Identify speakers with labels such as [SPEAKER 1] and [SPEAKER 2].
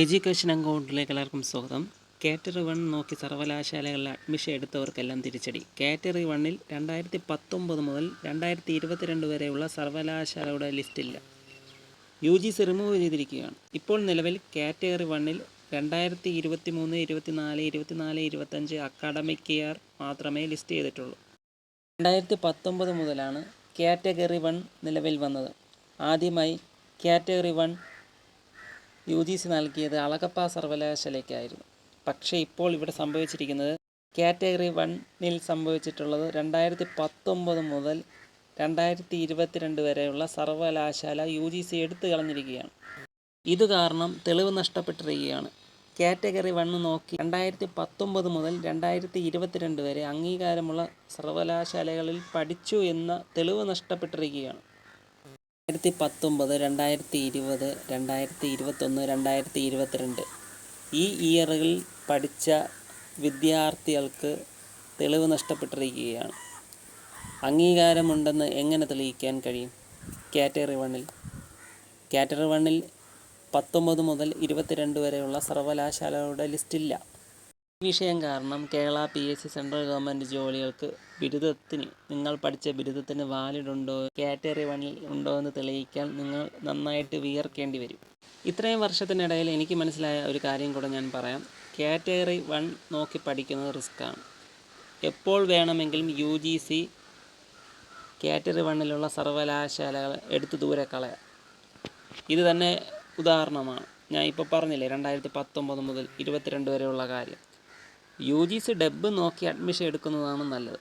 [SPEAKER 1] Education അക്കൗണ്ടിലേക്ക് എല്ലാവർക്കും സ്വാഗതം. കാറ്ററി വൺ നോക്കി സർവകലാശാലകളിൽ അഡ്മിഷൻ എടുത്തവർക്കെല്ലാം തിരിച്ചടി. കാറ്ററി വണ്ണിൽ രണ്ടായിരത്തി പത്തൊമ്പത് മുതൽ രണ്ടായിരത്തി ഇരുപത്തിരണ്ട് വരെയുള്ള സർവകലാശാലയുടെ ലിസ്റ്റില്ല. യു ജി സി റിമൂവ് ചെയ്തിരിക്കുകയാണ്. ഇപ്പോൾ നിലവിൽ കാറ്റഗറി വണ്ണിൽ രണ്ടായിരത്തി ഇരുപത്തി മൂന്ന് ഇരുപത്തിനാല് ഇരുപത്തിനാല് ഇരുപത്തഞ്ച് അക്കാഡമിക് ഇയർ മാത്രമേ ലിസ്റ്റ് ചെയ്തിട്ടുള്ളൂ. രണ്ടായിരത്തി പത്തൊമ്പത് മുതലാണ് കാറ്റഗറി വൺ നിലവിൽ വന്നത്. ആദ്യമായി category one U G C നൽകിയത് അളകപ്പ സർവകലാശാലയ്ക്കായിരുന്നു. പക്ഷേ ഇപ്പോൾ ഇവിടെ സംഭവിച്ചിരിക്കുന്നത് കാറ്റഗറി വണ്ണിൽ സംഭവിച്ചിട്ടുള്ളത് രണ്ടായിരത്തി പത്തൊമ്പത് മുതൽ രണ്ടായിരത്തി ഇരുപത്തിരണ്ട് വരെയുള്ള സർവകലാശാല യു ജി സി എടുത്തു കളഞ്ഞിരിക്കുകയാണ്. ഇത് കാരണം തെളിവ് നഷ്ടപ്പെട്ടിരിക്കുകയാണ്. കാറ്റഗറി വണ്ണ് നോക്കി രണ്ടായിരത്തി പത്തൊമ്പത് മുതൽ രണ്ടായിരത്തി ഇരുപത്തിരണ്ട് വരെ അംഗീകാരമുള്ള സർവകലാശാലകളിൽ പഠിച്ചു എന്ന തെളിവ് നഷ്ടപ്പെട്ടിരിക്കുകയാണ്. രണ്ടായിരത്തി പത്തൊമ്പത് രണ്ടായിരത്തി ഇരുപത് രണ്ടായിരത്തി ഇരുപത്തൊന്ന് രണ്ടായിരത്തി ഇരുപത്തിരണ്ട് ഈ ഇയറുകളിൽ പഠിച്ച വിദ്യാർത്ഥികൾക്ക് തെളിവ് നഷ്ടപ്പെട്ടിരിക്കുകയാണ്. അംഗീകാരമുണ്ടെന്ന് എങ്ങനെ തെളിയിക്കാൻ കഴിയും? കാറ്റഗറി വണ്ണിൽ. കാറ്റഗറി വണ്ണിൽ പത്തൊമ്പത് മുതൽ ഇരുപത്തിരണ്ട് വരെയുള്ള സർവകലാശാലകളുടെ ലിസ്റ്റില്ല. ഈ വിഷയം കാരണം Kerala P S C central government ജോലികൾക്ക് ബിരുദത്തിന് നിങ്ങൾ പഠിച്ച ബിരുദത്തിന് വാലിഡ് ഉണ്ടോ കാറ്റഗറി വണ്ണിൽ ഉണ്ടോ എന്ന് തെളിയിക്കാൻ നിങ്ങൾ നന്നായിട്ട് വിയർക്കേണ്ടി വരും. ഇത്രയും വർഷത്തിനിടയിൽ എനിക്ക് മനസ്സിലായ ഒരു കാര്യം കൂടെ ഞാൻ പറയാം. കാറ്റഗറി വൺ നോക്കി പഠിക്കുന്നത് റിസ്ക്കാണ്. എപ്പോൾ വേണമെങ്കിലും യു ജി സി കാറ്റഗറി വണ്ണിലുള്ള സർവകലാശാലകൾ എടുത്ത് ദൂരെ കളയാം. ഇത് തന്നെ ഉദാഹരണമാണ്. ഞാൻ ഇപ്പോൾ പറഞ്ഞില്ലേ രണ്ടായിരത്തി പത്തൊമ്പത് മുതൽ ഇരുപത്തിരണ്ട് വരെയുള്ള കാര്യം. യു ജി സി ഡെബ് നോക്കി അഡ്മിഷൻ എടുക്കുന്നതാണ് നല്ലത്.